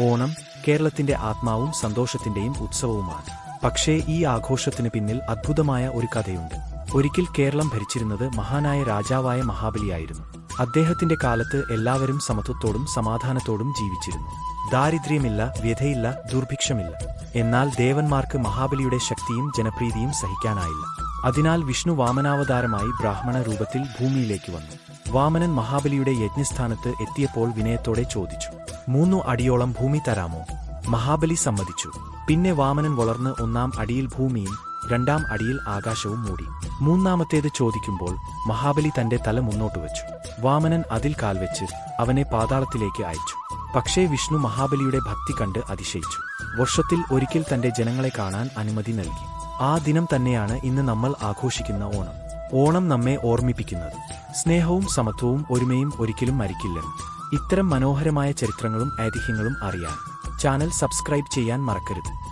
ഓണം കേരളത്തിന്റെ ആത്മാവും സന്തോഷത്തിന്റെയും ഉത്സവവുമാണ്. പക്ഷേ ഈ ആഘോഷത്തിന് പിന്നിൽ അദ്ഭുതമായ ഒരു കഥയുണ്ട്. ഒരിക്കൽ കേരളം ഭരിച്ചിരുന്നത് മഹാനായ രാജാവായ മഹാബലിയായിരുന്നു. അദ്ദേഹത്തിന്റെ കാലത്ത് എല്ലാവരും സമത്വത്തോടും സമാധാനത്തോടും ജീവിച്ചിരുന്നു. ദാരിദ്ര്യമില്ല വ്യഥയില്ല ദുർഭിക്ഷമില്ല. എന്നാൽ ദേവന്മാർക്ക് മഹാബലിയുടെ ശക്തിയും ജനപ്രീതിയും സഹിക്കാനായില്ല. അതിനാൽ വിഷ്ണു വാമനാവതാരമായി ബ്രാഹ്മണ രൂപത്തിൽ ഭൂമിയിലേക്ക് വന്നു. വാമനൻ മഹാബലിയുടെ യജ്ഞസ്ഥാനത്ത് എത്തിയപ്പോൾ വിനയത്തോടെ ചോദിച്ചു മൂന്നു അടിയോളം ഭൂമി തരാമോ? മഹാബലി സമ്മതിച്ചു. പിന്നെ വാമനൻ വളർന്ന് ഒന്നാം അടിയിൽ ഭൂമിയും രണ്ടാം അടിയിൽ ആകാശവും മൂടി. മൂന്നാമത്തേത് ചോദിക്കുമ്പോൾ മഹാബലി തന്റെ തല മുന്നോട്ട് വച്ചു. വാമനൻ അതിൽ കാൽവെച്ച് അവനെ പാതാളത്തിലേക്ക് അയച്ചു. പക്ഷേ വിഷ്ണു മഹാബലിയുടെ ഭക്തി കണ്ട് അതിശയിച്ചു. വർഷത്തിൽ ഒരിക്കൽ തന്റെ ജനങ്ങളെ കാണാൻ അനുമതി നൽകി. ആ ദിനം തന്നെയാണ് ഇന്ന് നമ്മൾ ആഘോഷിക്കുന്ന ഓണം. ഓണം നമ്മെ ഓർമ്മിപ്പിക്കുന്നത്. സ്നേഹവും സമത്വവും ഒരുമയും ഒരിക്കലും മരിക്കില്ലെന്ന് ഇത്തരം മനോഹരമായ ചരിത്രങ്ങളും ഐതിഹ്യങ്ങളും അറിയാൻ ചാനൽ സബ്സ്ക്രൈബ് ചെയ്യാൻ മറക്കരുത്.